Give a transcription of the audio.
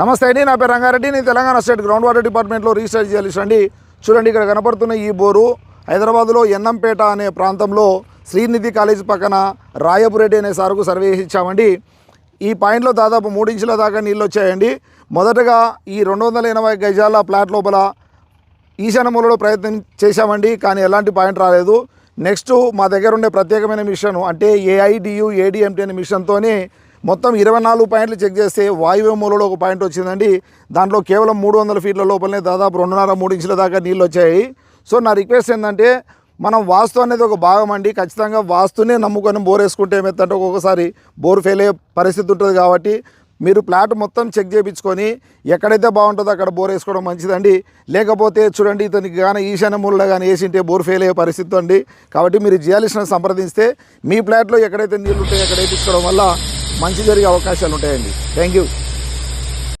నమస్తే అండి నా పేరు రంగారెడ్డి. నేను తెలంగాణ స్టేట్ గ్రౌండ్ వాటర్ డిపార్ట్మెంట్లో రీసెర్చ్ చేయాల్సి చూడండి ఇక్కడ కనపడుతున్న ఈ బోరు హైదరాబాద్లో ఎన్నంపేట అనే ప్రాంతంలో శ్రీనిధి కాలేజ్ పక్కన రాయపురెడ్డి అనే సారుకు సర్వే ఇచ్చామండి ఈ పాయింట్లో దాదాపు మూడు ఇంచుల దాకా నీళ్ళు వచ్చాయండి. మొదటగా ఈ రెండు వందల ఎనభై గజాల ప్లాట్ లోపల ఈశాన్య మూలలో ప్రయత్నం చేశామండి కానీ ఎలాంటి పాయింట్ రాలేదు. నెక్స్ట్ మా దగ్గర ఉండే ప్రత్యేకమైన మిషన్ అంటే ఏఐడియు ఏడిఎంటీ అనే మిషన్తోనే మొత్తం ఇరవై నాలుగు పాయింట్లు చెక్ చేస్తే వాయువ్య మూలలో ఒక పాయింట్ వచ్చిందండి. దాంట్లో కేవలం మూడు వందల ఫీట్ల లోపలనే దాదాపు రెండున్నర మూడు ఇంచుల దాకా నీళ్ళు వచ్చాయి. సో నా రిక్వెస్ట్ ఏంటంటే మనం వాస్తు అనేది ఒక భాగం అండి. ఖచ్చితంగా వాస్తునే నమ్ముకొని బోర్ వేసుకుంటే ఏమైందంటే ఒక్కొక్కసారి బోర్ ఫెయిల్ అయ్యే పరిస్థితి ఉంటుంది కాబట్టి మీరు ప్లాట్ మొత్తం చెక్ చేయించుకొని ఎక్కడైతే బాగుంటుందో అక్కడ బోర్ వేసుకోవడం మంచిదండి. లేకపోతే చూడండి ఇతనికి కానీ ఈశాన్య మూలలో కానీ వేసింటే బోర్ ఫెయిల్ అయ్యే పరిస్థితి అండి కాబట్టి మీరు జియాలిస్ట్ని సంప్రదిస్తే మీ ప్లాట్లో ఎక్కడైతే నీళ్ళు ఉంటాయో అక్కడ వేయించుకోవడం వల్ల మంచి జరిగే అవకాశాలు ఉంటాయండి. Thank you.